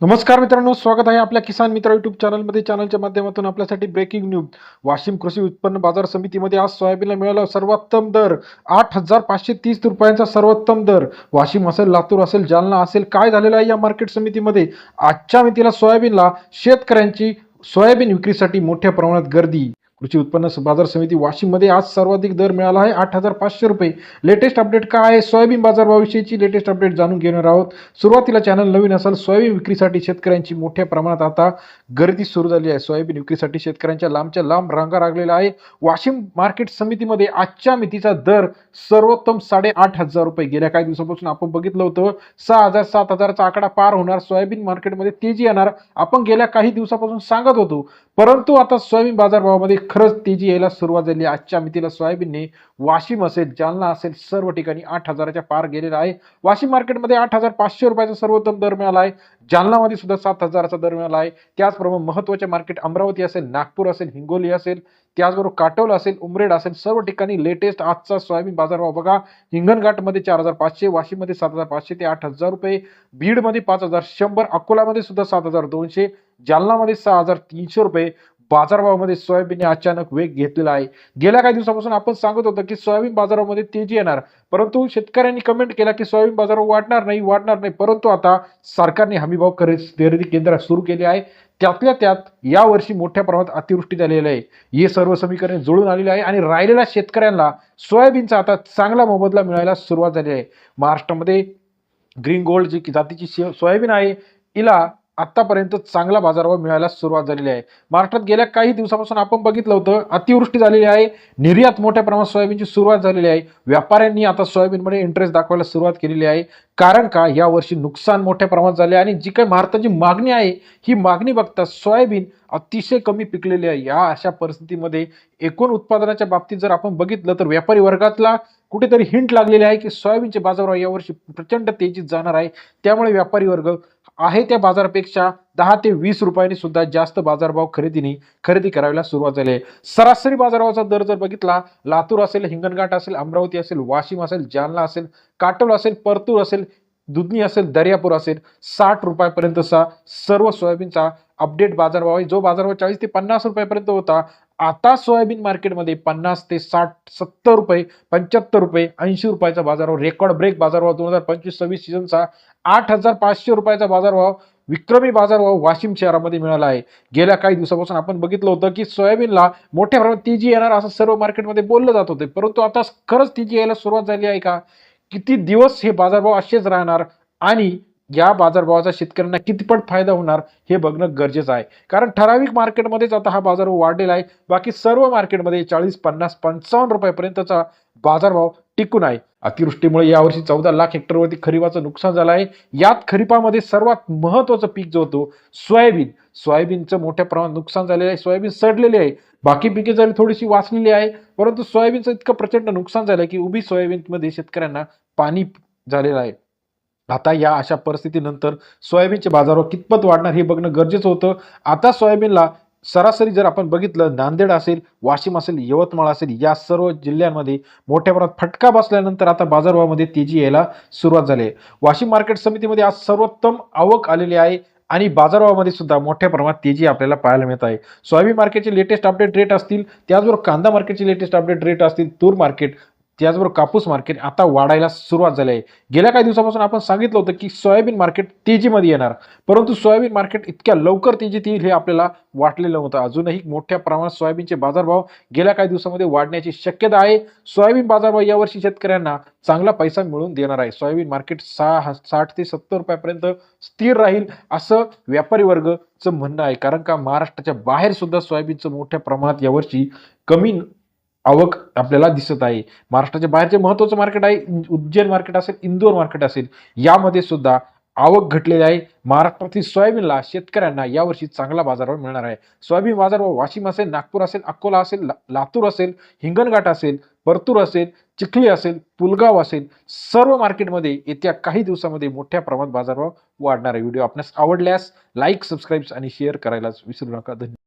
नमस्कार मित्रांनो स्वागत आहे आपल्या किसान मित्र युट्यूब चॅनलमध्ये चॅनलच्या माध्यमातून आपल्यासाठी ब्रेकिंग न्यूज वाशिम कृषी उत्पन्न बाजार समितीमध्ये आज सोयाबीनला मिळाला सर्वोत्तम दर. आठ हजार पाचशे तीस रुपयांचा सर्वोत्तम दर. वाशिम असेल लातूर असेल जालना असेल काय झालेलं आहे या मार्केट समितीमध्ये? आजच्या मितीला सोयाबीनला शेतकऱ्यांची सोयाबीन विक्रीसाठी मोठ्या प्रमाणात गर्दी. कृषी उत्पन्न बाजार समिती वाशिममध्ये आज सर्वाधिक दर मिळाला आहे. आठ हजार पाचशे रुपये. लेटेस्ट अपडेट काय आहे? सोयाबीन बाजारभावाविषयीची लेटेस्ट अपडेट जाणून घेणार आहोत. सुरुवातीला चॅनल नवीन असाल सोयाबीन विक्रीसाठी शेतकऱ्यांची मोठ्या प्रमाणात आता गर्दी सुरू झाली आहे. सोयाबीन विक्रीसाठी शेतकऱ्यांच्या लांबच्या लांब रांगा लागलेल्या आहे वाशिम मार्केट समितीमध्ये आजच्या मितीचा दर सर्वोत्तम साडेआठ हजार रुपये. गेल्या काही दिवसापासून आपण बघितलं होतं सहा हजार सात हजारचा आकडा पार होणार. सोयाबीन मार्केटमध्ये तेजी येणार. आपण गेल्या काही दिवसापासून सांगत होतो. परंतु आता सोयाबीन बाजारभावामध्ये खरंच तेजी यायला सुरुवात झाली आजच्या मितीला सोयाबीनने वाशिम असेल जालना असेल सर्व ठिकाणी आठ हजाराच्या पार गेलेला आहे. वाशिम मार्केटमध्ये आठ हजार पाचशे रुपयाचा सर्वोत्तम दर मिळाला आहे. जालनामध्ये सुद्धा सात हजाराचा दर मिळाला आहे. त्याचप्रमाणे महत्त्वाचे मार्केट अमरावती असेल नागपूर असेल हिंगोली असेल त्याचबरोबर काटोल असेल उमरेड असेल सर्व ठिकाणी लेटेस्ट आजचा सोयाबीन बाजारभाव बघा. हिंगणघाटमध्ये चार हजार पाचशे वाशिममध्ये सात हजार पाचशे ते आठ हजार रुपये. बीडमध्ये पाच हजार शंभर अकोलामध्ये सुद्धा सात हजार दोनशे. जालनामध्ये सहा हजार तीनशे रुपये. बाजारभावामध्ये सोयाबीनने अचानक वेग घेतलेला आहे. गेल्या काही दिवसापासून आपण सांगत होतो की सोयाबीन बाजारामध्ये तेजी येणार. परंतु शेतकऱ्यांनी कमेंट केला की सोयाबीन बाजारावर वाढणार नाही वाढणार नाही. परंतु आता सरकारने हमीभाव खरेदी केंद्र सुरू केले आहे. त्यातल्या त्यात यावर्षी मोठ्या प्रमाणात अतिवृष्टी झालेली आहे. हे सर्व समीकरणे जुळून आलेले आहे आणि राहिलेल्या शेतकऱ्यांना सोयाबीनचा आता चांगला मोबदला मिळायला सुरुवात झाली आहे. महाराष्ट्रामध्ये ग्रीन गोल्ड जी जातीची सोयाबीन आहे हिला आतापर्यंत चांगला बाजारभाव मिळायला सुरुवात झालेली आहे. महाराष्ट्रात गेल्या काही दिवसापासून आपण बघितलं होतं अतिवृष्टी झालेली आहे निर्यात मोठ्या प्रमाणात सोयाबीनची सुरुवात झालेली आहे. व्यापाऱ्यांनी आता सोयाबीनमध्ये इंटरेस्ट दाखवायला सुरुवात केलेली आहे. कारण का? यावर्षी नुकसान मोठ्या प्रमाणात झाले आणि जी काही भारताची मागणी आहे ही मागणी बघता सोयाबीन अतिशय कमी पिकलेली आहे. या अशा परिस्थितीमध्ये एकूण उत्पादनाच्या बाबतीत जर आपण बघितलं तर व्यापारी वर्गातला कुठेतरी हिंट लागलेली आहे की सोयाबीनचे बाजारभाव यावर्षी प्रचंड तेजीत जाणार आहे. त्यामुळे व्यापारी वर्ग आहे त्या बाजारापेक्षा दहा ते वीस रुपयांनी सुद्धा जास्त बाजारभाव खरेदीने खरेदी करायला सुरुवात झाली आहे. सरासरी बाजारभावाचा दर जर बघितला लातूर असेल हिंगणघाट असेल अमरावती असेल वाशिम असेल जालना असेल काटोल असेल परतूर असेल दुधनी असेल दर्यापूर असेल साठ रुपयापर्यंतचा सर्व सोयाबीनचा अपडेट बाजारभाव आहे. जो बाजारभाव चाळीस ते पन्नास रुपयापर्यंत होता आता सोयाबीन मार्केटमध्ये पन्नास ते साठ सत्तर रुपये पंच्याहत्तर रुपये ऐंशी रुपयाचा बाजारभाव रेकॉर्ड ब्रेक बाजारभाव दोन हजार पंचवीस सव्वीस सीझनचा आठ हजार पाचशे रुपयाचा बाजारभाव विक्रमी बाजारभाव वाशिम शहरामध्ये मिळाला आहे. गेल्या काही दिवसापासून आपण बघितलं होतं की सोयाबीनला मोठ्या प्रमाणात तेजी येणार असं सर्व मार्केटमध्ये बोललं जात होते. परंतु आता खरंच तेजी यायला सुरुवात झाली आहे का? किती दिवस हे बाजारभाव असेच राहणार आणि या बाजारभावाचा शेतकऱ्यांना कितीपट फायदा होणार हे बघणं गरजेचं आहे. कारण ठराविक मार्केटमध्येच आता हा बाजारभाव वाढलेला आहे. बाकी सर्व मार्केटमध्ये चाळीस पन्नास पंचावन्न रुपयापर्यंतचा बाजारभाव टिकून आहे. अतिवृष्टीमुळे यावर्षी चौदा लाख हेक्टरवरती खरीपाचं नुकसान झालं आहे. यात खरीपामध्ये सर्वात महत्वाचं पीक जो होतो सोयाबीन. सोयाबीनचं मोठ्या प्रमाणात नुकसान झालेलं आहे. सोयाबीन सडलेले आहे. बाकी पिके जरी थोडीशी वाचलेली आहे परंतु सोयाबीनचं इतकं प्रचंड नुकसान झालं की उभी सोयाबीनमध्ये शेतकऱ्यांना पाणी झालेलं आहे. आता या अशा परिस्थितीनंतर सोयाबीनचे बाजारावर कितपत वाढणार हे बघणं गरजेचं होतं. आता सोयाबीनला सरासरी जर आपण बघितलं नांदेड असेल वाशिम असेल यवतमाळ असेल या सर्व जिल्ह्यांमध्ये मोठ्या प्रमाणात फटका बसल्यानंतर आता बाजारभावामध्ये तेजी यायला सुरुवात झाली आहे. वाशिम मार्केट समितीमध्ये आज सर्वोत्तम आवक आलेली आहे आणि बाजारभावामध्ये सुद्धा मोठ्या प्रमाणात तेजी आपल्याला पाहायला मिळत आहे. सोयाबीन मार्केटचे लेटेस्ट अपडेट रेट असतील त्याचबरोबर कांदा मार्केटचे लेटेस्ट अपडेट रेट असतील तूर मार्केट त्याचबरोबर कापूस मार्केट आता वाढायला सुरुवात झाली आहे. गेल्या काही दिवसापासून आपण सांगितलं होतं की सोयाबीन मार्केट तेजीमध्ये येणार. परंतु सोयाबीन मार्केट इतक्या लवकर तेजीत येईल हे आपल्याला वाटलेलं होतं अजूनही मोठ्या प्रमाणात सोयाबीनचे बाजारभाव गेल्या काही दिवसामध्ये वाढण्याची शक्यता आहे. सोयाबीन बाजारभाव यावर्षी शेतकऱ्यांना चांगला पैसा मिळून देणार आहे. सोयाबीन मार्केट सहा साठ ते सत्तर रुपयापर्यंत स्थिर राहील असं व्यापारी वर्गचं म्हणणं आहे. कारण का? महाराष्ट्राच्या बाहेर सुद्धा सोयाबीनचं मोठ्या प्रमाणात यावर्षी कमी आवक आपल्याला दिसत आहे. महाराष्ट्राच्या बाहेरचे महत्वाचं मार्केट आहे उज्जैन मार्केट असेल इंदोर मार्केट असेल यामध्ये सुद्धा आवक घटलेली आहे. महाराष्ट्रातील सोयाबीनला शेतकऱ्यांना यावर्षी चांगला बाजारभाव मिळणार आहे. सोयाबीन बाजारभाव वाशिम असेल नागपूर असेल अकोला असेल लातूर असेल हिंगणघाट असेल परतूर असेल चिखली असेल पुलगाव असेल सर्व मार्केटमध्ये येत्या काही दिवसामध्ये मोठ्या प्रमाणात बाजारभाव वाढणार आहे. व्हिडिओ आपणास आवडल्यास लाईक सबस्क्राईब आणि शेअर करायलाच विसरू नका. धन्यवाद.